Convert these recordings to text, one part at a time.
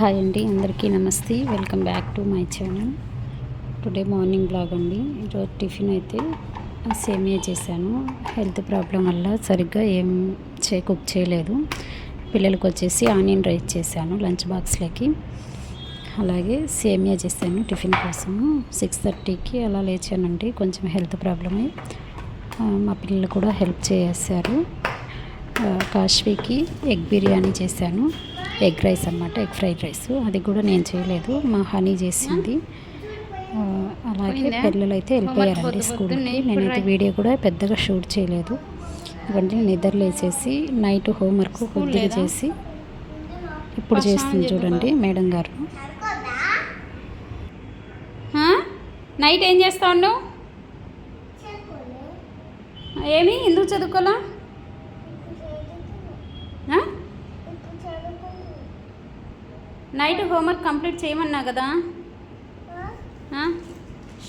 Hi అండి అందరికీ నమస్తే. Welcome back to my channel today morning vlog అండి. ఈరోజు టిఫిన్ అయితే సేమియా చేశాను. హెల్త్ ప్రాబ్లం వల్ల సరిగ్గా ఏం చే కుక్ చేయలేదు. పిల్లలకు వచ్చేసి ఆనియన్ రైస్ చేశాను లంచ్ బాక్స్లోకి అలాగే సేమియా చేశాను టిఫిన్ కోసము. సిక్స్ థర్టీకి అలా లేచానండి. కొంచెం హెల్త్ ప్రాబ్లమే మా పిల్లలు కూడా హెల్ప్ చేశారు. కాశ్వీకి ఎగ్ బిర్యానీ చేశాను. ఎగ్ రైస్ అన్నమాట ఎగ్ ఫ్రైడ్ రైస్. అది కూడా నేను చేయలేదు. మా హనీ చేసింది. అలాగే పిల్లలు అయితే వెళ్ళిపోయారండి స్కూల్కి. నేనైతే వీడియో కూడా పెద్దగా షూట్ చేయలేదు. ఇవన్నీ నిద్ర లేచేసి నైట్ హోంవర్క్ కొద్దిగా చేసి ఇప్పుడు చేస్తుంది చూడండి మేడం గారు. నైట్ ఏం చేస్తా ఉన్నావు ఏమి? ఎందుకు చదువుకోలా ఆ? నైట్ హోంవర్క్ కంప్లీట్ చేయమన్నా కదా?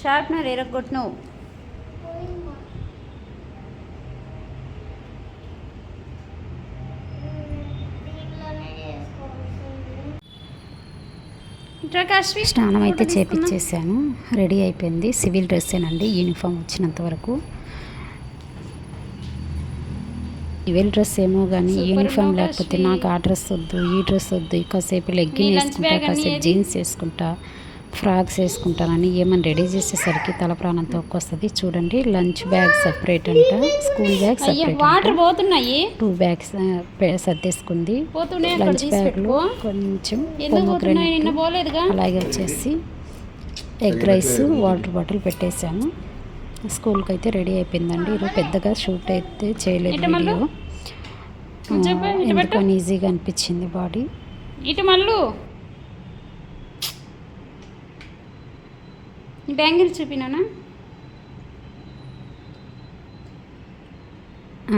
షార్ప్నర్ ఎరగొట్టినావు స్నానం అయితే చేపించేసాను రెడీ అయిపోయింది. సివిల్ డ్రెస్సేనండి. యూనిఫామ్ వచ్చినంత వరకు. సివిల్ డ్రెస్ ఏమో కానీ యూనిఫామ్ లేకపోతే. నాకు ఆ డ్రెస్ వద్దు ఈ డ్రెస్ వద్దు కాసేపు లెగ్గిన్ వేసుకుంటా కాసేపు? జీన్స్ వేసుకుంటా ఫ్రాక్స్ వేసుకుంటానని ఏమని రెడీ చేసేసరికి తల ప్రాణం తొక్కొస్తుంది చూడండి లంచ్ బ్యాగ్ సపరేట్ అంట స్కూల్ బ్యాగ్ సపరేట్ వాటర్ పోతున్నాయి. టూ బ్యాగ్స్ సర్దేసుకుంది. లంచ్ బ్యాగ్లో కొంచెం అలాగే వచ్చేసి ఎగ్ రైస్ వాటర్ బాటిల్ పెట్టేశాను. స్కూల్కి అయితే రెడీ అయిపోయిందండి. ఈరోజు పెద్దగా షూట్ అయితే చేయలేదు. వీడియో. ఎందుకని ఈజీగా అనిపించింది బాడీ. ఇటు మళ్ళు బ్యాంగిల్ చూపినానా?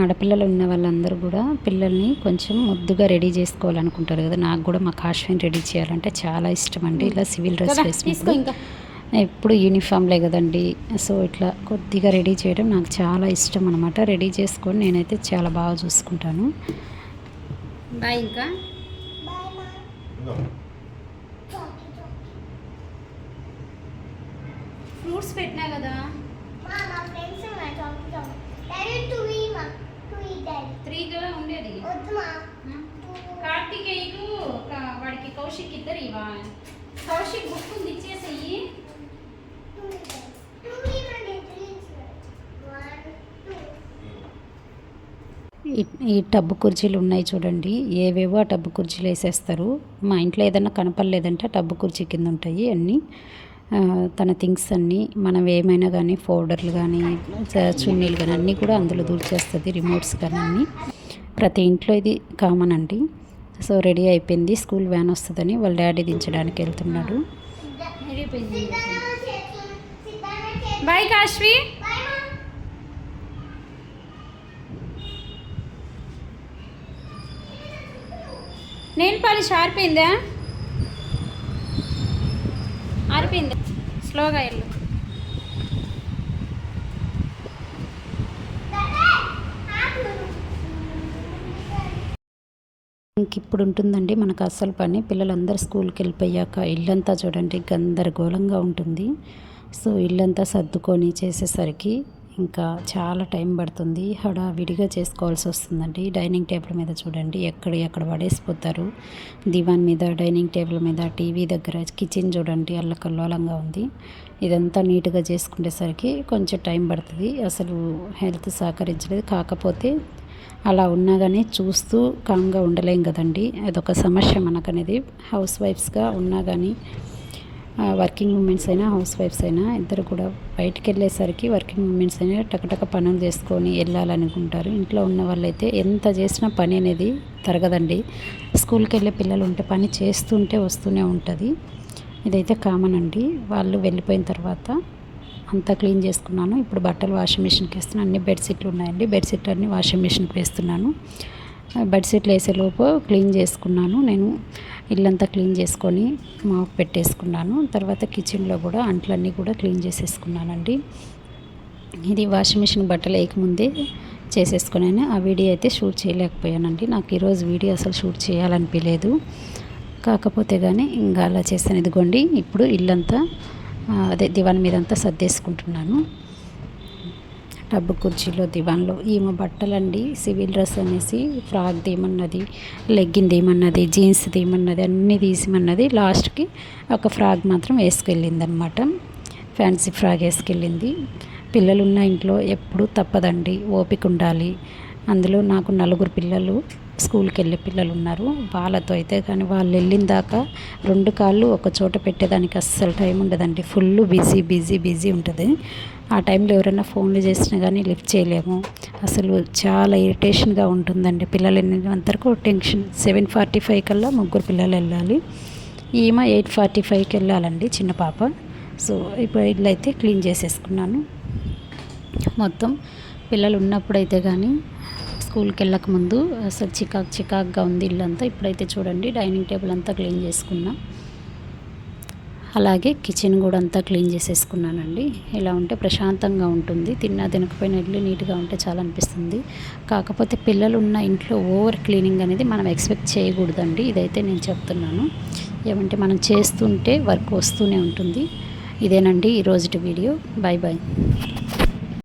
ఆడపిల్లలు ఉన్న వాళ్ళందరూ కూడా పిల్లల్ని కొంచెం ముద్దుగా రెడీ చేసుకోవాలనుకుంటారు కదా. నాకు కూడా మా కాశ్మీర్ రెడీ చేయాలంటే చాలా ఇష్టం అండి ఇలా సివిల్ డ్రెస్ ఇంకా. ఎప్పుడు యూనిఫామ్లే కదండి. సో ఇట్లా కొద్దిగా రెడీ చేయడం నాకు చాలా ఇష్టం అనమాట రెడీ చేసుకొని నేనైతే చాలా బాగా చూసుకుంటాను. బాయ్ ఇంకా? ఫ్రూట్స్ పెట్టినా కదా? త్రీ కదా ఉండేది? కార్తికేయులు క- వాడికి కౌశిక్ ఇద్దరు ఇవా కౌశిక్ బుక్ ఉంది ఇచ్చేసేయి ఈ- టబ్బు కుర్చీలు ఉన్నాయి చూడండి. ఏవేవో ఆ టబ్బు కుర్చీలు వేసేస్తారు. మా ఇంట్లో ఏదైనా కనపడలేదంటే ఆ టబ్బు కుర్చీ కింద ఉంటాయి అన్నీ. తన థింగ్స్ అన్నీ మనం ఏమైనా కానీ ఫోల్డర్లు కానీ చున్నీలు కానీ అన్నీ కూడా అందులో దూర్చేస్తుంది రిమోట్స్ కానీ అన్నీ. ప్రతి ఇంట్లో ఇది కామన్ అండి. సో రెడీ అయిపోయింది. స్కూల్ వ్యాన్ వస్తుందని వాళ్ళ డాడీ దించడానికి వెళ్తున్నాడు. బాయ్ కాశ్వీ. నెయిల్ పాలిష్ ఆరిపోయిందా ఆరిపోయిందా? స్లోగా వెళ్ళు. ఇప్పుడు ఉంటుందండి మనకు అసలు పని. పిల్లలందరూ స్కూల్కి వెళ్ళిపోయాక ఇల్లంతా చూడండి గందరగోళంగా ఉంటుంది. సో ఇల్లంతా సర్దుకొని చేసేసరికి ఇంకా చాలా టైం పడుతుంది. హడావిడిగా చేసుకోవాల్సి వస్తుందండి. డైనింగ్ టేబుల్ మీద చూడండి. ఎక్కడ ఎక్కడ పడేసిపోతారు. దివాన్ మీద డైనింగ్ టేబుల్ మీద టీవీ దగ్గర కిచెన్ చూడండి. అల్లకల్లోలంగా ఉంది. ఇదంతా నీట్గా చేసుకునేసరికి కొంచెం టైం పడుతుంది. అసలు హెల్త్ సహకరించలేదు. కాకపోతే అలా ఉన్నా కానీ చూస్తూ కామ్గా ఉండలేం కదండి. అదొక సమస్య మనకనేది. హౌస్ వైఫ్స్గా ఉన్నా కానీ వర్కింగ్ ఉమెన్స్ అయినా హౌస్ వైఫ్స్ అయినా ఇద్దరు కూడా బయటికి వెళ్ళేసరికి వర్కింగ్ ఉమెన్స్ అయినా టకటక పనులు చేసుకొని వెళ్ళాలనుకుంటారు. ఇంట్లో ఉన్న వాళ్ళైతే ఎంత చేసినా పని అనేది తరగదండి. స్కూల్కి వెళ్ళే పిల్లలు ఉంటే పని చేస్తుంటే వస్తూనే ఉంటుంది. ఇదైతే కామన్ అండి. వాళ్ళు వెళ్ళిపోయిన తర్వాత అంతా క్లీన్ చేసుకున్నాను. ఇప్పుడు బట్టలు వాషింగ్ మిషన్కి వేస్తున్నాను అన్ని బెడ్షీట్లు ఉన్నాయండి. బెడ్షీట్లు అన్ని వాషింగ్ మిషన్కి వేస్తున్నాను. బెడ్షీట్లు వేసేలోపు క్లీన్ చేసుకున్నాను. నేను ఇల్లంతా క్లీన్ చేసుకొని మాప్ పెట్టేసుకున్నాను. తర్వాత కిచెన్లో కూడా అంట్లన్నీ కూడా క్లీన్ చేసేసుకున్నానండి. ఇది వాషింగ్ మిషన్ బట్టలు వేయకముందే చేసేసుకున్నాను. ఆ వీడియో అయితే షూట్ చేయలేకపోయానండి. నాకు ఈరోజు వీడియో అసలు షూట్ చేయాలనిపించలేదు కాకపోతే కానీ ఇంకా అలా చేస్తాను ఇదిగోండి ఇప్పుడు ఇల్లంతా అదే దివాన్ మీద అంతా సర్దేసుకుంటున్నాను. టబ్ కుర్చీలో దివాన్లో. ఈమె బట్టలండి సివిల్ డ్రెస్ అనేసి ఫ్రాక్ తీయమన్నది లెగ్గిన్ తీయమన్నది జీన్స్ తీయమన్నది అన్నీ తీసిమన్నది. లాస్ట్కి ఒక ఫ్రాక్ మాత్రం వేసుకెళ్ళింది అనమాట ఫ్యాన్సీ ఫ్రాక్ వేసుకెళ్ళింది. పిల్లలు ఉన్న ఇంట్లో ఎప్పుడూ తప్పదండి ఓపిక ఉండాలి అందులో నాకు నలుగురు పిల్లలు స్కూల్కి వెళ్ళే పిల్లలు ఉన్నారు వాళ్ళతో అయితే కానీ వాళ్ళు వెళ్ళిన దాకా రెండు కాళ్ళు ఒక చోట పెట్టేదానికి అస్సలు టైం ఉండదండి ఫుల్ బిజీ బిజీ బిజీ ఉంటుంది. ఆ టైంలో ఎవరైనా ఫోన్లు చేసినా కానీ లిఫ్ట్ చేయలేము. అసలు చాలా ఇరిటేషన్గా ఉంటుందండి పిల్లలు వెళ్ళినంతరకు టెన్షన్. సెవెన్ ఫార్టీ ఫైవ్ కల్లా ముగ్గురు పిల్లలు వెళ్ళాలి. ఈమె ఎయిట్ ఫార్టీ ఫైవ్కి వెళ్ళాలండి చిన్న పాప. సో ఇప్పుడు ఇల్లు అయితే క్లీన్ చేసేసుకున్నాను. మొత్తం పిల్లలు ఉన్నప్పుడైతే కానీ స్కూల్కి వెళ్ళక ముందు అసలు చికాక్ చికాక్గా ఉంది ఇల్లంతా. ఇప్పుడైతే చూడండి డైనింగ్ టేబుల్ అంతా క్లీన్ చేసుకున్నా. అలాగే కిచెన్ కూడా అంతా క్లీన్ చేసేసుకున్నానండి. ఇలా ఉంటే ప్రశాంతంగా ఉంటుంది. తిన్నా తినకపోయినా ఇల్లు నీట్గా ఉంటే చాలా అనిపిస్తుంది. కాకపోతే పిల్లలు ఉన్న ఇంట్లో ఓవర్ క్లీనింగ్ అనేది మనం ఎక్స్పెక్ట్ చేయకూడదండి. ఇదైతే నేను చెప్తున్నాను. ఏమంటే మనం చేస్తుంటే వర్క్ వస్తూనే ఉంటుంది. ఇదేనండి ఈరోజుటి వీడియో. Bye bye